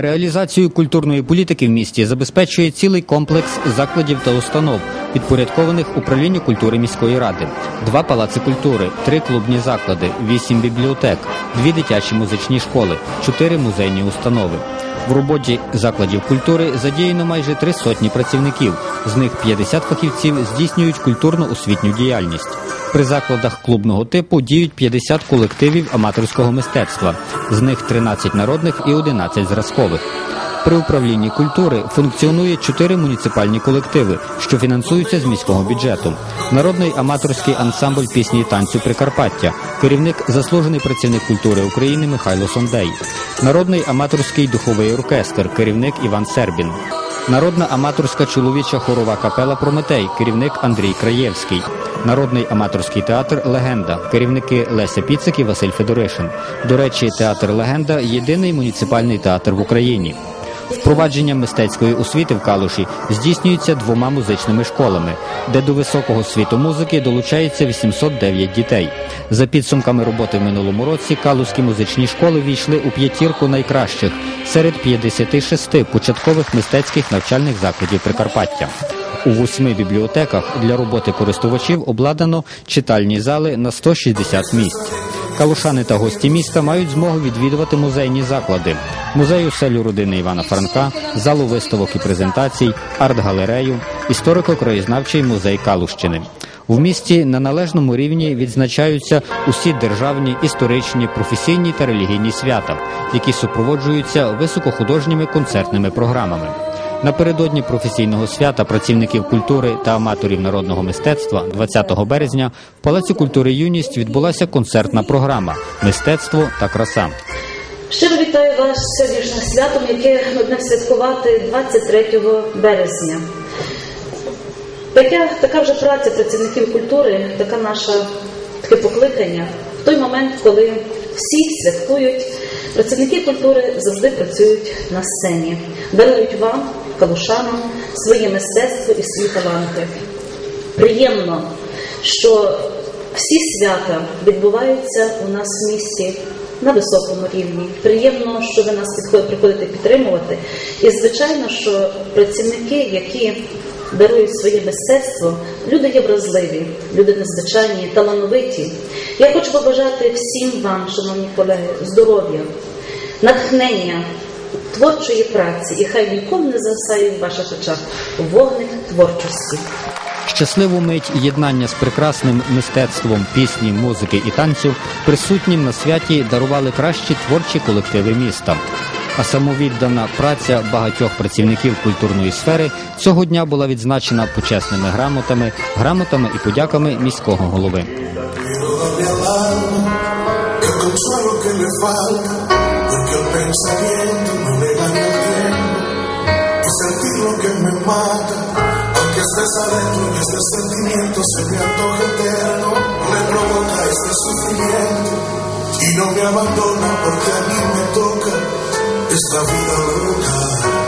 Реалізацію культурної політики в місті забезпечує цілий комплекс закладів та установ, підпорядкованих управлінню культури міської ради, два палаци культури, три клубні заклади, вісім бібліотек, дві дитячі музичні школи, чотири музейні установи. В роботі закладів культури задіяно майже три сотні працівників. З них 50 фахівців здійснюють культурно-освітню діяльність. При закладах клубного типу діють 50 колективів аматорського мистецтва, з них 13 народних і 11 зразкових. При управлінні культури функціонує чотири муніципальні колективи, що фінансуються з міського бюджету. Народний аматорський ансамбль пісні і танцю Прикарпаття, керівник заслужений працівник культури України Михайло Сондей, народний аматорський духовий оркестр, керівник Іван Сербін. Народна аматорська чоловіча хорова капела Прометей, керівник Андрій Краєвський, народний аматорський театр Легенда, керівники Леся Піцик і Василь Федоришин. До речі, театр Легенда єдиний муніципальний театр в Україні. Впровадження мистецької освіти в Калуші здійснюється двома музичними школами, де до високого світу музики долучається 809 дітей. За підсумками роботи в минулому році калузькі музичні школи війшли у п'ятірку найкращих серед 56 початкових мистецьких навчальних закладів Прикарпаття. У восьми бібліотеках для роботи користувачів обладнано читальні зали на 160 місць. Калушани та гості міста мають змогу відвідувати музейні заклади, музей оселю родини Івана Франка, залу виставок і презентацій, арт-галерею, історико-краєзнавчий музей Калущини. В місті на належному рівні відзначаються усі державні, історичні, професійні та релігійні свята, які супроводжуються високохудожніми концертними програмами. Напередодні професійного свята працівників культури та аматорів народного мистецтва 20 березня в Палаці культури юність відбулася концертна програма Мистецтво та краса. Щиро вітаю вас сьогоднішнім святом, яке ми будемо святкувати 23 березня. Така, така вже праця працівників культури, така наша таке покликання в той момент, коли всі святкують, працівники культури завжди працюють на сцені, дарують вам, калушанам, своє мистецтво і свої таланти. Приємно, що всі свята відбуваються у нас в місті на високому рівні. Приємно, що ви нас приходите підтримувати. І звичайно, що працівники, які дарують своє мистецтво, люди є вразливі, люди незвичайні, талановиті. Я хочу побажати всім вам, шановні колеги, здоров'я, натхнення. Творчої праці, і хай ніколи не засає в ваших очах вогник творчості. Щасливу мить єднання з прекрасним мистецтвом пісні, музики і танцю присутнім на святі дарували кращі творчі колективи міста. А самовіддана праця багатьох працівників культурної сфери цього дня була відзначена почесними грамотами, грамотами і подяками міського голови. Porque el pensamiento no gana el tiempo y sentir lo que me mata aunque estés adentro y este sentimiento se me antoja eterno me provoca este sufrimiento y no me abandona porque a mí me toca esta vida